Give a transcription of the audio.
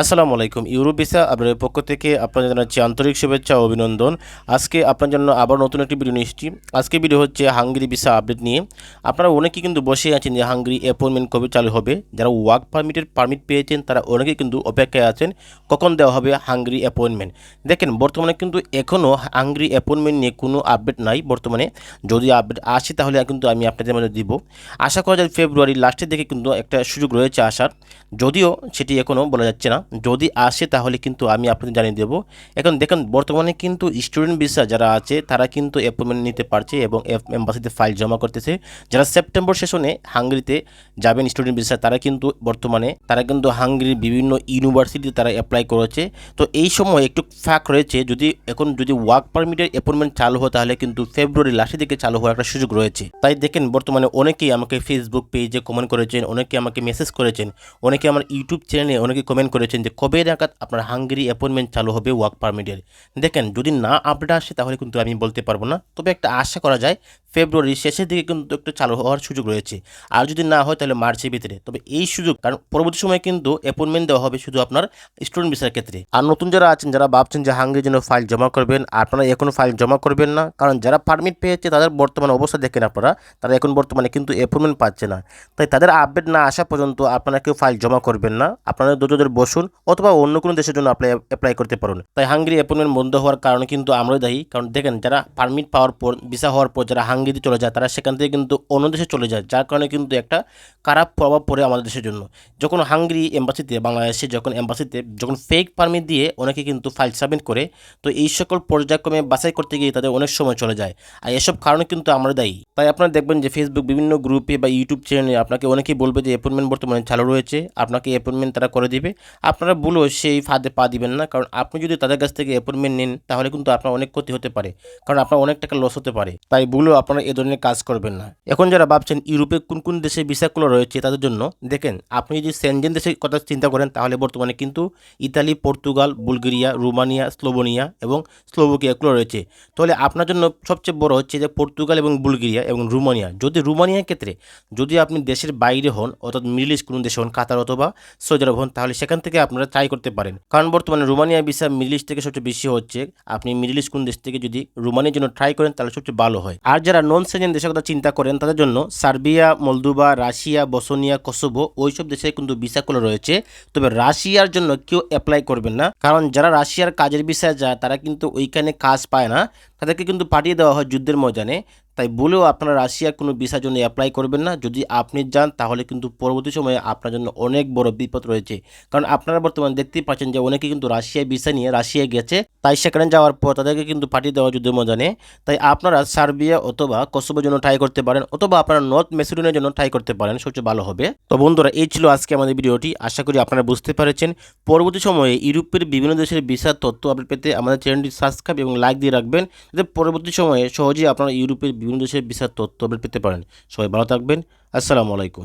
আসসালামু আলাইকুম। Europe visa আপনাদের পক্ষ থেকে আপনাদের জানাচ্ছি আন্তরিক শুভেচ্ছা ও অভিনন্দন। আজকে আপনার জন্য আবার নতুন একটি ভিডিও নিয়ে এসেছি। আজকে ভিডিও হচ্ছে হাঙ্গেরি ভিসা আপডেট নিয়ে। আপনারা অনেকেই কিন্তু বসে আছেন যে হাঙ্গেরি অ্যাপয়েন্টমেন্ট কবে চালু হবে। যারা ওয়ার্ক পারমিটের পারমিট পেয়েছেন, তারা অনেকেই কিন্তু অপেক্ষায় আছেন কখন দেওয়া হবে হাঙ্গেরি অ্যাপয়েন্টমেন্ট দেখেন, বর্তমানে কিন্তু এখনও হাঙ্গেরি অ্যাপয়েন্টমেন্ট নিয়ে কোনো আপডেট নাই বর্তমানে। যদি আপডেট আসে, তাহলে কিন্তু আমি আপনাদের মধ্যে দিব। আশা করা যায় ফেব্রুয়ারির লাস্টের দিকে কিন্তু একটা সুযোগ রয়েছে আসার। যদিও সেটি এখনও বলা যাচ্ছে না। যদি আসে তাহলে কিন্তু আমি আপনাদের জানিয়ে দেবো। এখন দেখেন, বর্তমানে কিন্তু স্টুডেন্ট ভিসা যারা আছে, তারা কিন্তু অ্যাপয়েন্টমেন্ট নিতে পারছে এবং এম্বাসিতে ফাইল জমা করতেছে। যারা সেপ্টেম্বর সেশনে হাঙ্গেরিতে যাবেন স্টুডেন্ট ভিসা তারা কিন্তু বর্তমানে, তারা কিন্তু হাঙ্গেরির বিভিন্ন ইউনিভার্সিটিতে তারা অ্যাপ্লাই করেছে। তো এই সময় একটু ফাঁক রয়েছে, যদি এখন যদি ওয়ার্ক পারমিটের অ্যাপয়েন্টমেন্ট চালু হয়, তাহলে কিন্তু ফেব্রুয়ারি লাস্টের দিকে চালু হওয়ার একটা সুযোগ রয়েছে। তাই দেখেন, বর্তমানে অনেকেই আমাকে ফেসবুক পেজে কমেন্ট করেছেন, অনেকে আমাকে মেসেজ করেছেন, অনেকে আমার ইউটিউব চ্যানেলে অনেকে কমেন্ট করেছেন যে কবে নাগাদ আপনার হাঙ্গেরি অ্যাপয়েন্টমেন্ট চালু হবে ওয়ার্ক পারমিটের দেখেন যদি না আপডেট আসে তাহলে কিন্তু আমি বলতে পারব না। তবে একটা আশা করা যায় ফেব্রুয়ারির শেষের দিকে কিন্তু একটু চালু হওয়ার সুযোগ রয়েছে। আর যদি না হয় তাহলে মার্চের ভিতরে। তবে এই সুযোগ, কারণ পরবর্তী সময় কিন্তু অ্যাপয়েন্টমেন্ট দেওয়া হবে শুধু আপনার স্টুডেন্ট ভিসার ক্ষেত্রে। আর নতুন যারা আছেন, যারা ভাবছেন যে হাঙ্গেরির জন্য ফাইল জমা করবেন, আপনারা এখনও ফাইল জমা করবেন না। কারণ যারা পারমিট পেয়েছে, তাদের বর্তমান অবস্থা দেখেন আপনারা, তারা এখন বর্তমানে কিন্তু অ্যাপয়েন্টমেন্ট পাচ্ছে না। তাই তাদের আপডেট না আসা পর্যন্ত আপনারা কেউ ফাইল জমা করবেন না। আপনারা দুজনের বসুন, অথবা অন্য কোনো দেশের জন্য অ্যাপ্লাই অ্যাপ্লাই করতে পারুন। তাই হাঙ্গেরি অ্যাপয়েন্টমেন্ট বন্ধ হওয়ার কারণে কিন্তু আমরাই দায়ী। কারণ দেখেন, যারা পারমিট পাওয়ার পর ভিসা হওয়ার পর, যারা হাঙ্গেরি চলে যায়, তারা সেখান থেকে কিন্তু অন্য দেশে চলে যায়, যার কারণে কিন্তু একটা খারাপ প্রভাব পড়ে আমাদের দেশের জন্য। যখন হাঙ্গেরি এম্বাসিতে, বাংলাদেশে যখন এম্বাসিতে যখন ফেক পারমিট দিয়ে অনেকে কিন্তু ফাইল সাবমিট করে, তো এই সকল পর্যায়ক্রমে বাছাই করতে গিয়ে তাদের অনেক সময় চলে যায়। আর এসব কারণে কিন্তু আমরা দায়ী। তাই আপনারা দেখবেন যে ফেসবুক বিভিন্ন গ্রুপে বা ইউটিউব চ্যানেলে আপনাকে অনেকেই বলবে যে অ্যাপয়েন্টমেন্ট বর্তমানে চালু রয়েছে, আপনাকে অ্যাপয়েন্টমেন্ট তারা করে দিবে। আপনারা ভুলেও সেই ফাঁদে পা দিবেন না, কারণ আপনি যদি তাদের কাছ থেকে অ্যাপয়েন্টমেন্ট নেন, তাহলে কিন্তু আপনার অনেক ক্ষতি হতে পারে, কারণ আপনার অনেক টাকা লস হতে পারে। তাই ভুলেও আপনারা এ ধরনের কাজ করবেন না। এখন যারা ভাবছেন ইউরোপে কোন কোন দেশে ভিসাগুলো রয়েছে তাদের জন্য, দেখেন, আপনি যদি সেনজেন দেশের কথা চিন্তা করেন, তাহলে বর্তমানে কিন্তু Italy, Portugal, Bulgaria, Romania, Slovenia এবং স্লোভোকিয়াগুলো রয়েছে। তাহলে আপনার জন্য সবচেয়ে বড় হচ্ছে যে পর্তুগাল এবং বুলগেরিয়া এবং রোমানিয়া। যদি রোমানিয়ার ক্ষেত্রে যদি আপনি দেশের বাইরে হন, অর্থাৎ মিডল ইস্ট কোনো দেশে হন, কাতার অথবা সৌদি আরব হন, তাহলে সেখান থেকে আপনারা ট্রাই করতে পারেন। কারণ বর্তমানে রোমানিয়া ভিসা মিডল ইস্ট থেকে সবচেয়ে বেশি হচ্ছে। আপনি মিডল ইস্ট কোন দেশ থেকে যদি রোমানিয়ার জন্য ট্রাই করেন, তাহলে সবচেয়ে ভালো হয়। আর যারা নন সেজেন দেশের কথা চিন্তা করেন, তাদের জন্য Serbia Moldova Russia, Bosnia, Kosovo ওইসব দেশে কিন্তু ভিসাগুলো রয়েছে। তবে রাশিয়ার জন্য কেউ অ্যাপ্লাই করবেন না। কারণ যারা রাশিয়ার কাজের বিষয়ে যায়, তারা কিন্তু ওইখানে কাজ পায় না। তাদেরকে কিন্তু পাঠিয়ে দেওয়া হয় যুদ্ধের ময়দানে। তাই বলেও আপনারা রাশিয়ার কোনো ভিসার জন্য অ্যাপ্লাই করবেন না। যদি আপনি যান, তাহলে কিন্তু পরবর্তী সময়ে আপনার জন্য অনেক বড় বিপদ রয়েছে। কারণ আপনারা বর্তমানে দেখতেই পাচ্ছেন যে অনেকে কিন্তু রাশিয়ায় ভিসা নিয়ে রাশিয়ায় গেছে। তাই সেখানে যাওয়ার পর তাদেরকে কিন্তু পাঠিয়ে দেওয়া যুদ্ধের ময়দানে। তাই আপনারা সার্বিয়া অথবা কসোভোর জন্য ট্রাই করতে পারেন, অথবা আপনারা নর্থ মেসিডোনিয়ার জন্য ট্রাই করতে পারেন, সবচেয়ে ভালো হবে। তো বন্ধুরা, এই ছিল আজকে আমাদের ভিডিওটি। আশা করি আপনারা বুঝতে পেরেছেন। পরবর্তী সময়ে ইউরোপের বিভিন্ন দেশের ভিসার তথ্য আপডেট পেতে আমাদের চ্যানেলটি সাবস্ক্রাইব এবং লাইক দিয়ে রাখবেন। যাতে পরবর্তী সময়ে সহজেই আপনারা ইউরোপের বিভিন্ন দেশের ভিসার তথ্য আপডেট পেতে পারেন। সবাই ভালো থাকবেন। আসসালামু আলাইকুম।